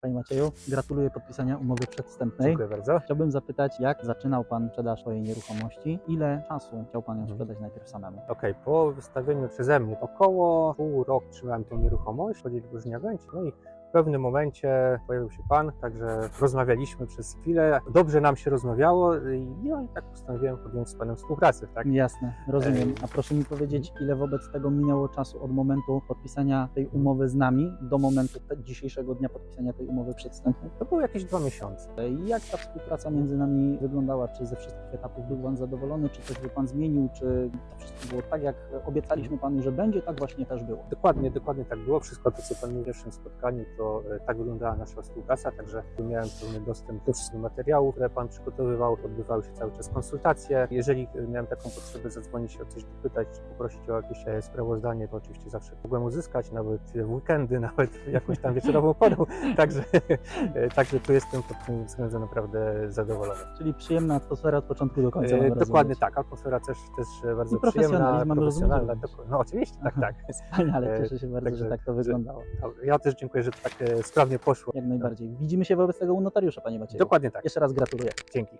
Panie Macieju, gratuluję podpisania umowy przedwstępnej. Dziękuję bardzo. Chciałbym zapytać, jak zaczynał Pan sprzedaż swojej nieruchomości? Ile czasu chciał Pan ją Mhm. sprzedać najpierw samemu? Okej, po wystawieniu przeze mnie około pół roku trzymałem tą nieruchomość, chodzili różni agenci, no i w pewnym momencie pojawił się Pan, także rozmawialiśmy przez chwilę, dobrze nam się rozmawiało i, no, i tak postanowiłem podjąć z Panem współpracę, tak? Jasne, rozumiem. A proszę mi powiedzieć, ile wobec tego minęło czasu od momentu podpisania tej umowy z nami do momentu dzisiejszego dnia podpisania tej umowy przedwstępnej? To były jakieś dwa miesiące. I Jak ta współpraca między nami wyglądała? Czy ze wszystkich etapów był Pan zadowolony? Czy coś by Pan zmienił? Czy to wszystko było tak, jak obiecaliśmy Panu, że będzie? Tak właśnie też było. Dokładnie, dokładnie tak było. Wszystko to, co Pan mówił w pierwszym spotkaniu, to e, tak wyglądała nasza współpraca, także miałem pełny dostęp do wszystkich materiałów, które Pan przygotowywał. Odbywały się cały czas konsultacje. Jeżeli e, miałem taką potrzebę zadzwonić się o coś dopytać, czy poprosić o jakieś e, sprawozdanie, to oczywiście zawsze mogłem uzyskać, nawet w weekendy, nawet jakąś tam wieczorową porą. Także, także tu jestem pod tym względem naprawdę zadowolony. Czyli przyjemna atmosfera od początku do końca. Dokładnie rozumieć. tak, atmosfera też, też bardzo I przyjemna, mam rozumieć, profesjonalna. doko- No oczywiście, tak, Aha. tak. Wspaniale, cieszę się bardzo, także- że tak to wyglądało. Ja też dziękuję, że to tak e, sprawnie poszło. Jak najbardziej. Widzimy się wobec tego u notariusza, Panie Macieju. Dokładnie tak. Jeszcze raz gratuluję. Dzięki.